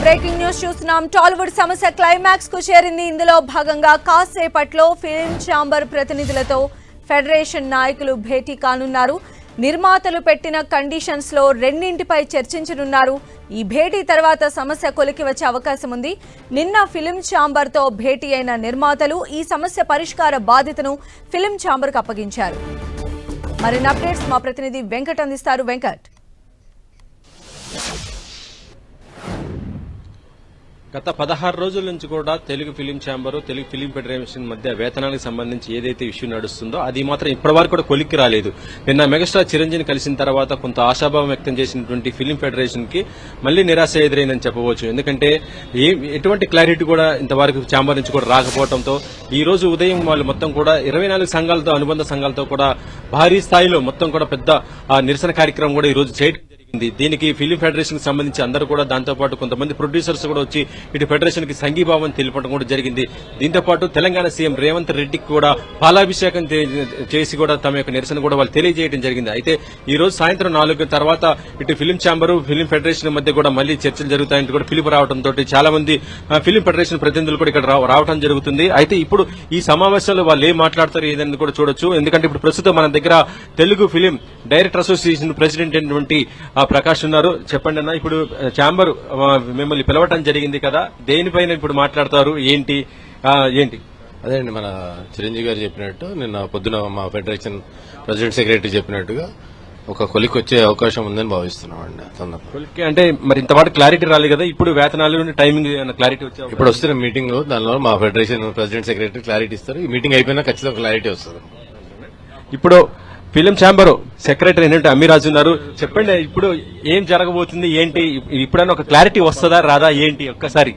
Breaking news చూస్తున్నాం. టాలీవుడ్ సమస్య క్లైమాక్స్కు చేరింది. ఇందులో భాగంగా కాసేపట్లో ఫిల్మ్ ఛాంబర్ ప్రతినిధులతో ఫెడరేషన్ నాయకులు భేటీ కానున్నారు. నిర్మాతలు పెట్టిన కండిషన్స్లో రెండింటిపై చర్చించనున్నారు. ఈ భేటీ తర్వాత సమస్య కొలికి వచ్చే అవకాశం ఉంది. నిన్న ఫిలిం ఛాంబర్తో భేటీ అయిన నిర్మాతలు ఈ సమస్య పరిష్కార బాధ్యతను ఫిలిం ఛాంబర్కు అప్పగించారు. మరిన్ని అప్డేట్స్ మా ప్రతినిధి వెంకట్ అందిస్తారు. వెంకట్. గత పదహారు రోజుల నుంచి కూడా Telugu film chamber Telugu film federation మధ్య వేతనానికి సంబంధించి ఏదైతే ఇష్యూ నడుస్తుందో అది మాత్రం ఇప్పటివరకు కూడా కొలిక్కి రాలేదు. నిన్న మెగాస్టార్ చిరంజీవిని కలిసిన తర్వాత కొంత ఆశాభావం వ్యక్తం చేసినటువంటి ఫిలిం ఫెడరేషన్కి మళ్ళీ నిరాశ ఎదురైందని చెప్పవచ్చు. ఎందుకంటే ఎటువంటి క్లారిటీ కూడా ఇంతవరకు ఛాంబర్ నుంచి కూడా రాకపోవడంతో ఈ రోజు ఉదయం వాళ్ళు మొత్తం కూడా ఇరవై నాలుగు సంఘాలతో అనుబంధ సంఘాలతో కూడా భారీ స్థాయిలో మొత్తం కూడా పెద్ద ఆ, నిరసన కార్యక్రమం కూడా ఈ రోజు చేయడం దీనికి ఫిలిం ఫెడరేషన్కి సంబంధించి అందరూ కూడా దాంతో పాటు కొంతమంది ప్రొడ్యూసర్స్ కూడా వచ్చి ఇటు ఫెడరేషన్కి సంఘీభావం తెలిపడం కూడా జరిగింది. దీంతో పాటు తెలంగాణ సీఎం రేవంత్ రెడ్డికి కూడా పాలాభిషేకం చేసి కూడా తమ యొక్క నిరసన కూడా వాళ్ళు తెలియజేయడం జరిగింది. అయితే ఈ రోజు సాయంత్రం నాలుగు తర్వాత ఇటు ఫిలిం ఛాంబర్ ఫిలిం ఫెడరేషన్ మధ్య కూడా మళ్ళీ చర్చలు జరుగుతాయని కూడా పిలుపు రావడంతో చాలా మంది ఫిలిం ఫెడరేషన్ ప్రతినిధులు కూడా ఇక్కడ రావడం జరుగుతుంది. అయితే ఇప్పుడు ఈ సమావేశంలో వాళ్ళు ఏం మాట్లాడతారు ఏదని కూడా చూడొచ్చు. ఎందుకంటే ఇప్పుడు ప్రస్తుతం మన దగ్గర Telugu film director association president అయినటువంటి ప్రకాష్ ఉన్నారు. చెప్పండి అన్న ఇప్పుడు ఛాంబర్ ఆ, మిమ్మల్ని పిలవటం జరిగింది కదా. దేనిపైన ఇప్పుడు మాట్లాడతారు? ఏంటి? ఏంటి? అదే అండి మన చిరంజీవి గారు చెప్పినట్టు నిన్న పొద్దున మా ఫెడరేషన్ ప్రెసిడెంట్ సెక్రటరీ చెప్పినట్టుగా ఒక కొలికి వచ్చే అవకాశం ఉందని భావిస్తున్నాం అండి కొలిక్కి అంటే మరి ఇంతవాటి క్లారిటీ రాలేదు కదా ఇప్పుడు వేతనాలు టైమింగ్ క్లారిటీ వచ్చే ఇప్పుడు వస్తున్న మీటింగ్ దానిలో మా ఫెడరేషన్ ప్రెసిడెంట్ సెక్రటరీ క్లారిటీ ఇస్తారు. ఈ మీటింగ్ అయిపోయినా ఖచ్చితంగా క్లారిటీ వస్తుంది. ఇప్పుడు ఫిలిం ఛాంబర్ సెక్రటరీ ఏంటంటే అమ్మిరాజు ఉన్నారు. చెప్పండి ఇప్పుడు ఏం జరగబోతుంది ఏంటి? ఇప్పుడైనా ఒక క్లారిటీ వస్తుందా రాదా ఏంటి? ఒక్కసారి.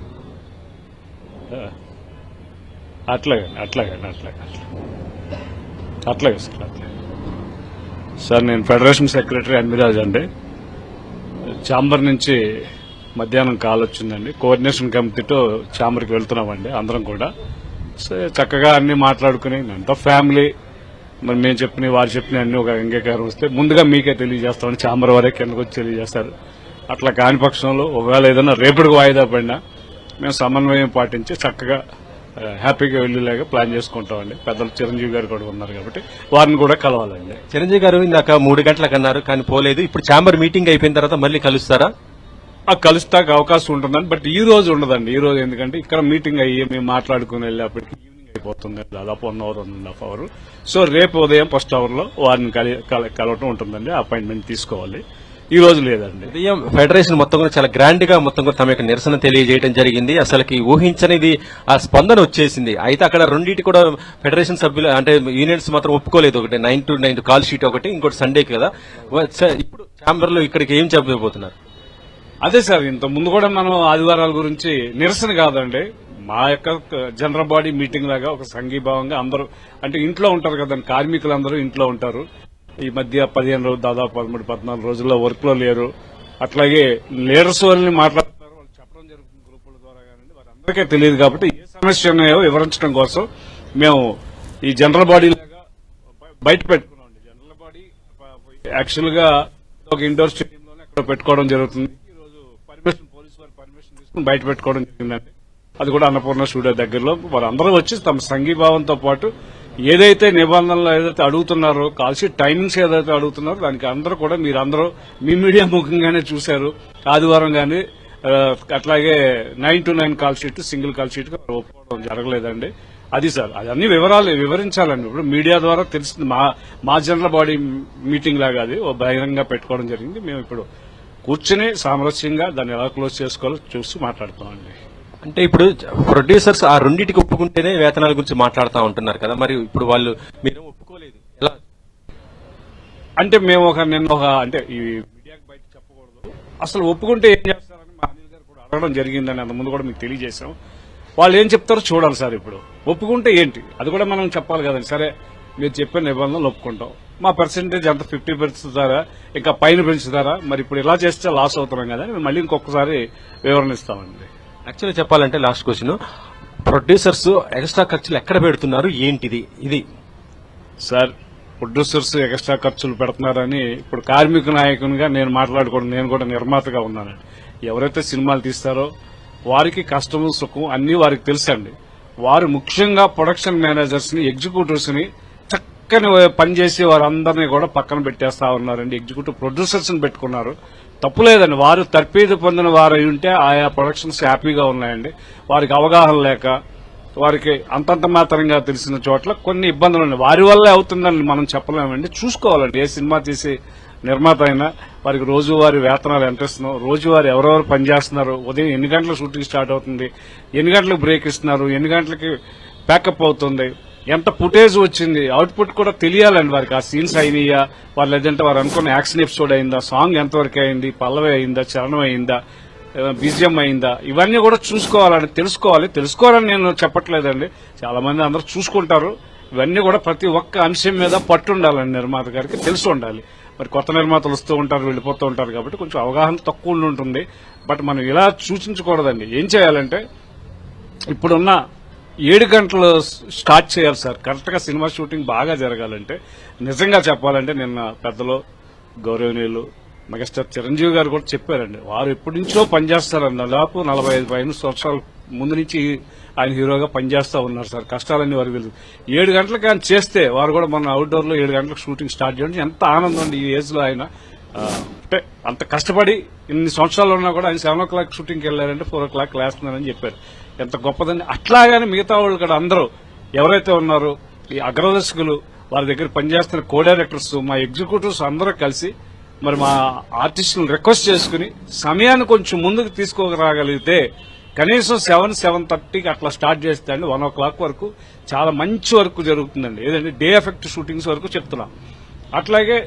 అట్లాగండి అట్లాగండి అట్లాగే అట్లాగే సార్ అట్లాగే. సార్ నేను ఫెడరేషన్ సెక్రటరీ అమ్మిరాజ్ అండి. ఛాంబర్ నుంచి మధ్యాహ్నం కాల్ వచ్చిందండి. కోఆర్డినేషన్ కమిటీతో ఛాంబర్కి వెళ్తున్నామండి అందరం కూడా. సో చక్కగా అన్ని మాట్లాడుకుని అంతా ఫ్యామిలీ మరి మేము చెప్పిన వారు చెప్పిన అన్ని ఒక అంగీకారం వస్తే ముందుగా మీకే తెలియజేస్తామని ఛాంబర్ వారే కిందకు వచ్చి తెలియజేస్తారు. అట్లా కాని పక్షంలో ఒకవేళ ఏదైనా రేపటికి వాయిదా పడినా మేము సమన్వయం పాటించి చక్కగా హ్యాపీగా వెళ్ళేలాగా ప్లాన్ చేసుకుంటామండి. పెద్దలు చిరంజీవి గారు కూడా ఉన్నారు కాబట్టి వారిని కూడా కలవాలండి. చిరంజీవి గారు ఇందాక మూడు గంటలకు అన్నారు కానీ పోలేదు. ఇప్పుడు ఛాంబర్ మీటింగ్ అయిపోయిన తర్వాత మళ్ళీ కలుస్తారా? ఆ కలుస్తాక అవకాశం ఉంటుందండి బట్ ఈ రోజు ఉండదండి. ఈ రోజు ఎందుకంటే ఇక్కడ మీటింగ్ అయ్యి మేము మాట్లాడుకుని వెళ్ళేప్పటికి అయిపోతుంది. దాదాపు one hour one and half hour. So రేపు ఉదయం ఫస్ట్ అవర్లో వారిని కలి- కల- కలవటం ఉంటుందండి. అపాయింట్మెంట్ తీసుకోవాలి. ఈ రోజు లేదండి. ఉదయం ఫెడరేషన్ మొత్తం కూడా చాలా గ్రాండ్గా మొత్తం కూడా తమ యొక్క నిరసన తెలియజేయడం జరిగింది. అసలుకి ఊహించనిది ఆ స్పందన వచ్చేసింది. అయితే అక్కడ రెండింటి కూడా ఫెడరేషన్ సభ్యులు అంటే యూనియన్స్ మాత్రం ఒప్పుకోలేదు. ఒకటి nine to nine call sheet ఒకటి ఇంకోటి సండేకి కదా. ఇప్పుడు ఛాంబర్లో ఇక్కడికి ఏం చెప్పబోతున్నారు? అదే సార్ ఇంత ముందు కూడా మనం ఆదివారాల గురించి నిరసన కాదండి. మా యొక్క జనరల్ బాడీ మీటింగ్ లాగా ఒక సంఘీభావంగా అందరూ అంటే ఇంట్లో ఉంటారు కదండి కార్మికులందరూ ఇంట్లో ఉంటారు. ఈ మధ్య పదిహేను రోజులు దాదాపు పదమూడు పద్నాలుగు రోజుల్లో వర్క్లో లేరు. అట్లాగే లీడర్స్ వాళ్ళని మాట్లాడుతున్నారు వాళ్ళు చెప్పడం జరుగుతుంది గ్రూపుల ద్వారా కానీ వారందరికీ తెలియదు కాబట్టి ఏ సమస్య ఉన్నాయో వివరించడం కోసం మేము ఈ జనరల్ బాడీ లాగా బయట పెట్టుకున్నాం జనరల్ బాడీ యాక్చువల్గా ఒక ఇండోర్ స్టేడియంలోనే అక్కడ పెట్టుకోవడం జరుగుతుంది. ఈ రోజు పర్మిషన్ పోలీస్ వారి పర్మిషన్ తీసుకుని బయట పెట్టుకోవడం జరిగిందండి. అది కూడా అన్నపూర్ణ స్టూడియో దగ్గరలో. వారందరూ వచ్చి తమ సంఘీభావంతో పాటు ఏదైతే నిబంధనలు ఏదైతే అడుగుతున్నారో కాల్సి టైమింగ్స్ ఏదైతే అడుగుతున్నారో దానికి అందరూ కూడా మీరందరూ మీ మీడియా ముఖంగానే చూశారు. ఆదివారం కానీ అట్లాగే nine to nine call sheet single call sheet ఒప్పుకోవడం జరగలేదండి. అది సార్ అది అన్ని వివరాలు వివరించాలండి. ఇప్పుడు మీడియా ద్వారా తెలిసింది మా మా జనరల్ బాడీ మీటింగ్ లాగా అది ఓ బహిరంగంగా పెట్టుకోవడం జరిగింది. మేము ఇప్పుడు కూర్చుని సామరస్యంగా దాన్ని ఎలా క్లోజ్ చేసుకోవాలో చూసి మాట్లాడుతామండి అంటే ఇప్పుడు ప్రొడ్యూసర్స్ ఆ రెండింటికి ఒప్పుకుంటేనే వేతనాల గురించి మాట్లాడుతూ ఉంటున్నారు కదా. మరి ఇప్పుడు వాళ్ళు మీరు ఒప్పుకోలేదు. ఎలా? అంటే మేము ఒక నిన్న ఒక అంటే ఈ మీడియాకి బయట చెప్పకూడదు. అసలు ఒప్పుకుంటే ఏం చేస్తారని మా అనిల్ గారు కూడా అడగడం జరిగిందని అంతకుముందు కూడా మీకు తెలియజేశాం. వాళ్ళు ఏం చెప్తారో చూడాలి సార్ ఇప్పుడు. ఒప్పుకుంటే ఏంటి? అది కూడా మనం చెప్పాలి కదండి. సరే మీరు చెప్పిన నిబంధనలు ఒప్పుకుంటాం. మా పర్సెంటేజ్ ఎంత? ఫిఫ్టీ పెంచుతారా? ఇంకా పైన పెంచుతారా? మరి ఇప్పుడు ఇలా చేస్తే లాస్ అవుతున్నాం కదా మేము మళ్ళీ ఇంకొకసారి వివరణ ఇస్తామండి. యాక్చువల్గా చెప్పాలంటే లాస్ట్ క్వశ్చన్. ప్రొడ్యూసర్స్ ఎక్స్ట్రా ఖర్చులు ఎక్కడ పెడుతున్నారు? ఏంటిది? ఇది. సార్ ప్రొడ్యూసర్స్ ఎక్స్ట్రా ఖర్చులు పెడుతున్నారని ఇప్పుడు కార్మిక నాయకునిగా నేను మాట్లాడుకోవడం నేను కూడా నిర్మాతగా ఉన్నానండి ఎవరైతే సినిమాలు తీస్తారో వారికి కష్టము సుఖం అన్ని వారికి తెలుసండి. వారు ముఖ్యంగా ప్రొడక్షన్ మేనేజర్స్ని ఎగ్జిక్యూటివ్స్ని చక్కని పనిచేసి వారందరినీ కూడా పక్కన పెట్టేస్తా ఉన్నారండి. ఎగ్జిక్యూటివ్ ప్రొడ్యూసర్స్ని పెట్టుకున్నారు. తప్పులేదండి. వారు తర్పీదు పొందిన వారు ఉంటే ఆయా ప్రొడక్షన్స్ హ్యాపీగా ఉన్నాయండి. వారికి అవగాహన లేక వారికి అంతంత మాత్రంగా తెలిసిన చోట్ల కొన్ని ఇబ్బందులు ఉన్నాయి. వారి వల్లే అవుతుందని మనం చెప్పలేమండి. చూసుకోవాలండి. ఏ సినిమా తీసి నిర్మాత అయినా వారికి రోజువారీ వేతనాలు ఎంత ఇస్తున్నాం రోజువారీ ఎవరెవరు పనిచేస్తున్నారు ఉదయం ఎన్ని గంటలకు షూటింగ్ స్టార్ట్ అవుతుంది ఎన్ని గంటలకు బ్రేక్ ఇస్తున్నారు ఎన్ని గంటలకి ప్యాకప్ అవుతుంది ఎంత ఫుటేజ్ వచ్చింది? అవుట్పుట్ కూడా తెలియాలండి వారికి. ఆ సీన్స్ అయినాయా? వాళ్ళు లేదంటే వారు అనుకున్న యాక్షన్ ఎపిసోడ్ అయిందా? సాంగ్ ఎంతవరకు అయింది? పల్లవి అయిందా? చరణం అయిందా? బీజిఎం అయిందా? ఇవన్నీ కూడా చూసుకోవాలని తెలుసుకోవాలి. తెలుసుకోవాలని నేను చెప్పట్లేదండి. చాలా మంది అందరూ చూసుకుంటారు. ఇవన్నీ కూడా ప్రతి ఒక్క అంశం మీద పట్టు ఉండాలండి నిర్మాత గారికి తెలిసి ఉండాలి. మరి కొత్త నిర్మాతలు వస్తూ ఉంటారు వెళ్ళిపోతూ ఉంటారు కాబట్టి కొంచెం అవగాహన తక్కువ ఉంటుంది. బట్ మనం ఇలా సూచించకూడదండి. ఏం చేయాలంటే ఇప్పుడున్న ఏడు గంటలు స్టార్ట్ చేయాలి సార్. కరెక్ట్గా సినిమా షూటింగ్ బాగా జరగాలంటే నిజంగా చెప్పాలంటే నిన్న పెద్దలు గౌరవనీయులు మెగాస్టార్ చిరంజీవి గారు కూడా చెప్పారండి. వారు ఎప్పటి నుంచో పనిచేస్తారండి దాదాపు నలభై ఐదు పైన సంవత్సరాల ముందు నుంచి ఆయన హీరోగా పనిచేస్తూ ఉన్నారు సార్. కష్టాలన్నీ వారికి తెలుసు. ఏడు గంటలకు ఆయన చేస్తే వారు కూడా మన అవుట్డోర్లో ఏడు గంటలకు షూటింగ్ స్టార్ట్ చేయడం ఎంత ఆనందం అండి ఈ ఏజ్లో ఆయన. అంటే అంత కష్టపడి ఇన్ని సంవత్సరాలు ఉన్నా కూడా ఆయన సెవెన్ ఓ క్లాక్ షూటింగ్కి వెళ్ళారంటే ఫోర్ ఓ క్లాక్ లేస్తున్నారని చెప్పారు. ఎంత గొప్పదని. అట్లాగానే మిగతా వాళ్ళు కూడా అందరూ ఎవరైతే ఉన్నారో ఈ అగ్రదర్శకులు వారి దగ్గర పనిచేస్తున్న కో డైరెక్టర్స్ మా ఎగ్జిక్యూటివ్స్ అందరూ కలిసి మరి మా ఆర్టిస్టులను రిక్వెస్ట్ చేసుకుని సమయాన్ని కొంచెం ముందుకు తీసుకురాగలిగితే కనీసం సెవెన్ సెవెన్ థర్టీకి అట్లా స్టార్ట్ చేస్తే అండి వన్ ఓ క్లాక్ వరకు చాలా మంచి వర్క్ జరుగుతుందండి. ఏదంటే డే ఎఫెక్ట్ షూటింగ్స్ వరకు చెప్తున్నాం. అట్లాగే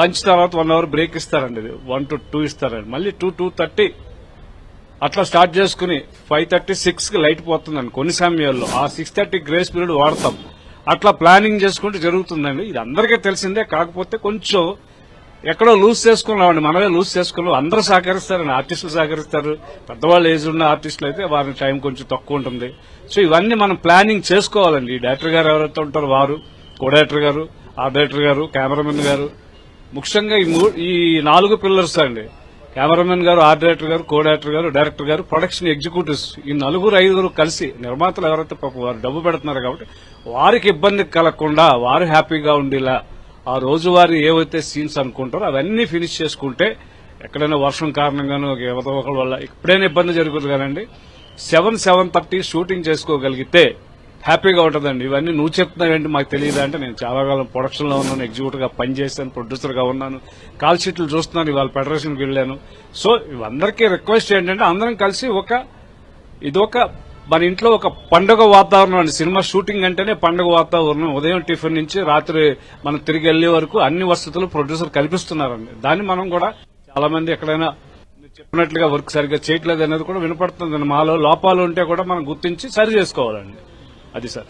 లంచ్ తర్వాత వన్ అవర్ బ్రేక్ ఇస్తారండి. వన్ టు టూ ఇస్తారండి. మళ్ళీ టూ టూ థర్టీ అట్లా స్టార్ట్ చేసుకుని ఫైవ్ థర్టీ సిక్స్కి లైట్ పోతుందండి. కొన్ని సమయాల్లో ఆ సిక్స్ థర్టీ గ్రేస్ పీరియడ్ వాడతాం. అట్లా ప్లానింగ్ చేసుకుంటే జరుగుతుందండి. ఇది అందరికీ తెలిసిందే కాకపోతే కొంచెం ఎక్కడో లూజ్ చేసుకున్నామండి. మనమే లూజ్ చేసుకున్నాం. అందరూ సహకరిస్తారండి. ఆర్టిస్టులు సహకరిస్తారు. పెద్దవాళ్ళు ఏజ్ ఉన్న ఆర్టిస్టులు అయితే వారి టైం కొంచెం తక్కువ ఉంటుంది. సో ఇవన్నీ మనం ప్లానింగ్ చేసుకోవాలండి. డైరెక్టర్ గారు ఎవరైతే ఉంటారో వారు కో డైరెక్టర్ గారు ఆ డైరెక్టర్ గారు కెమెరామెన్ గారు ముఖ్యంగా ఈ మూ- ఈ నాలుగు పిల్లర్స్ అండి. కెమెరామెన్ గారు ఆర్ట్ డైరెక్టర్ గారు కో డైరెక్టర్ గారు డైరెక్టర్ గారు ప్రొడక్షన్ ఎగ్జిక్యూటివ్స్ ఈ నలుగురు ఐదుగురు కలిసి నిర్మాతలు ఎవరైతే పాపం వారు డబ్బు పెడుతున్నారు కాబట్టి వారికి ఇబ్బంది కలగకుండా వారు హ్యాపీగా ఉండేలా ఆ రోజువారీ ఏవైతే సీన్స్ అనుకుంటారో అవన్నీ ఫినిష్ చేసుకుంటే ఎక్కడైనా వర్షం కారణంగానో ఎవరో ఒకళ్ళ వల్ల ఎప్పుడైనా ఇబ్బంది జరుగుతుంది కానండి సెవెన్ సెవెన్ థర్టీ షూటింగ్ చేసుకోగలిగితే హ్యాపీగా ఉంటుందండి. ఇవన్నీ నువ్వు చెప్తున్నావేంటి మాకు తెలియదు అంటే నేను చాలా కాలం ప్రొడక్షన్లో ఉన్నాను ఎగ్జిక్యూటివ్గా పనిచేస్తాను ప్రొడ్యూసర్గా ఉన్నాను కాల్ షీట్లు చూస్తున్నాను ఇవాళ ఫెడరేషన్కి వెళ్ళాను. సో ఇవందరికీ రిక్వెస్ట్ ఏంటంటే అందరం కలిసి ఒక ఇదొక మన ఇంట్లో ఒక పండుగ వాతావరణం అండి. సినిమా షూటింగ్ అంటేనే పండుగ వాతావరణం. ఉదయం టిఫిన్ నుంచి రాత్రి మనం తిరిగి వెళ్ళే వరకు అన్ని వసతులు ప్రొడ్యూసర్ కల్పిస్తున్నారండి. దాన్ని మనం కూడా చాలా మంది ఎక్కడైనా చెప్పినట్లుగా వర్క్ సరిగ్గా చేయట్లేదు అనేది కూడా వినపడుతుంది మాలో లోపాలు ఉంటే కూడా మనం గుర్తించి సరి చేసుకోవాలండి. అది సార్.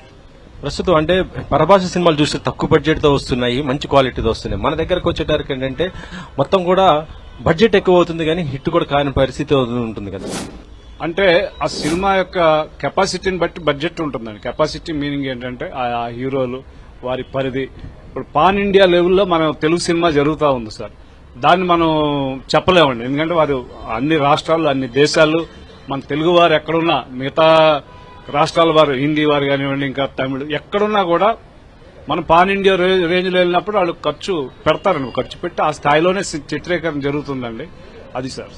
ప్రస్తుతం అంటే పరభాష సినిమాలు చూస్తే తక్కువ బడ్జెట్తో వస్తున్నాయి మంచి క్వాలిటీతో వస్తున్నాయి. మన దగ్గరకు వచ్చేటరికి ఏంటంటే మొత్తం కూడా బడ్జెట్ ఎక్కువ అవుతుంది కానీ హిట్ కూడా కాని పరిస్థితి ఉంటుంది కదా. అంటే ఆ సినిమా యొక్క కెపాసిటీని బట్టి బడ్జెట్ ఉంటుందండి. కెపాసిటీ మీనింగ్ ఏంటంటే ఆ ఆ హీరోలు వారి పరిధి. ఇప్పుడు పాన్ ఇండియా లెవెల్లో మన తెలుగు సినిమా జరుగుతూ ఉంది సార్. దాన్ని మనం చెప్పలేమండి. ఎందుకంటే వారు అన్ని రాష్ట్రాలు అన్ని దేశాలు మన తెలుగు వారు ఎక్కడున్నా మిగతా రాష్ట్రాల వారు హిందీ వారు కానివ్వండి ఇంకా తమిళ్ ఎక్కడున్నా కూడా మనం పాన్ ఇండియా రేంజ్లో వెళ్ళినప్పుడు వాళ్ళు ఖర్చు పెడతారండి ఖర్చు పెట్టి ఆ స్థాయిలోనే చిత్రీకరణ జరుగుతుందండి. అది సార్.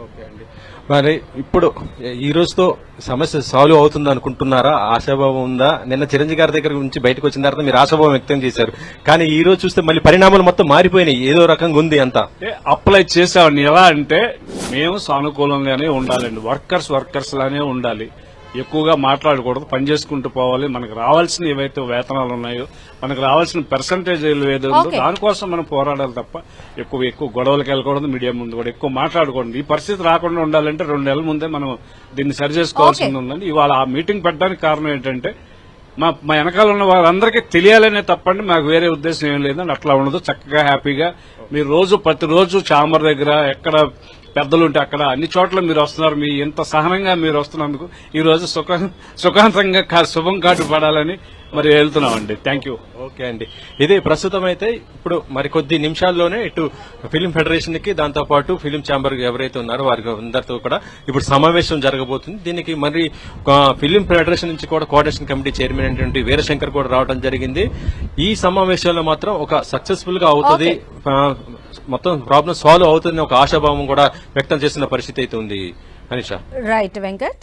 ఓకే అండి. మరి ఇప్పుడు ఈ రోజుతో సమస్య సాల్వ్ అవుతుంది అనుకుంటున్నారా? ఆశాభావం ఉందా? నిన్న చిరంజీవి గారి దగ్గర నుంచి బయటకు వచ్చిన తర్వాత మీరు ఆశాభావం వ్యక్తం చేశారు. కానీ ఈ రోజు చూస్తే మళ్ళీ పరిణామాలు మొత్తం మారిపోయినాయి. ఏదో రకంగా ఉంది అంతా. అప్లై చేసామండి ఎలా అంటే మేము సానుకూలంగానే ఉండాలండి. వర్కర్స్ వర్కర్స్ లానే ఉండాలి. ఎక్కువగా మాట్లాడకూడదు పని చేసుకుంటూ పోవాలి. మనకు రావాల్సిన ఏవైతే వేతనాలు ఉన్నాయో మనకు రావాల్సిన పర్సంటేజ్ ఏదో. దానికోసం మనం పోరాడాలి తప్ప ఎక్కువ ఎక్కువ గొడవలకు వెళ్ళకూడదు మీడియా ముందు కూడా ఎక్కువ మాట్లాడకూడదు. ఈ పరిస్థితి రాకుండా ఉండాలంటే రెండు నెలల ముందే మనం దీన్ని సరి చేసుకోవాల్సింది. ఉందండి. ఇవాళ ఆ మీటింగ్ పెట్టడానికి కారణం ఏంటంటే మా మా వెనకాల ఉన్న వారందరికీ తెలియాలనే తప్పండి. మాకు వేరే ఉద్దేశం ఏం లేదండి. అట్లా ఉండదు. చక్కగా హ్యాపీగా. మీరు రోజు ప్రతిరోజు చాంబర్ దగ్గర ఎక్కడ పెద్దలు ఉంటే అక్కడ అన్ని చోట్ల మీరు వస్తున్నారు. మీ ఇంత సహనంగా మీరు వస్తున్నందుకు ఈ రోజు సుఖ సుఖాంతంగా కా- శుభం కాటు పడాలని మరి వెళ్తున్నామండి. థ్యాంక్ యూ ఓకే అండి. ఇది ప్రస్తుతం అయితే ఇప్పుడు మరి కొద్ది నిమిషాల్లోనే ఇటు ఫిలిం ఫెడరేషన్కి దాంతో పాటు ఫిలిం ఛాంబర్ ఎవరైతే ఉన్నారో వారికి అందరితో కూడా ఇప్పుడు సమావేశం జరగబోతుంది. దీనికి మరి ఫిలిం ఫెడరేషన్ నుంచి కూడా కోఆర్డినేషన్ కమిటీ చైర్మన్ అయినటువంటి వీరశంకర్ కూడా రావడం జరిగింది. ఈ సమావేశంలో మాత్రం ఒక సక్సెస్ఫుల్గా అవుతుంది. మొత్తం ప్రాబ్లం సాల్వ్ అవుతుందని ఒక ఆశాభావం కూడా వ్యక్తం చేసిన పరిస్థితి అయితే ఉంది. అనిషా రైట్ వెంకట్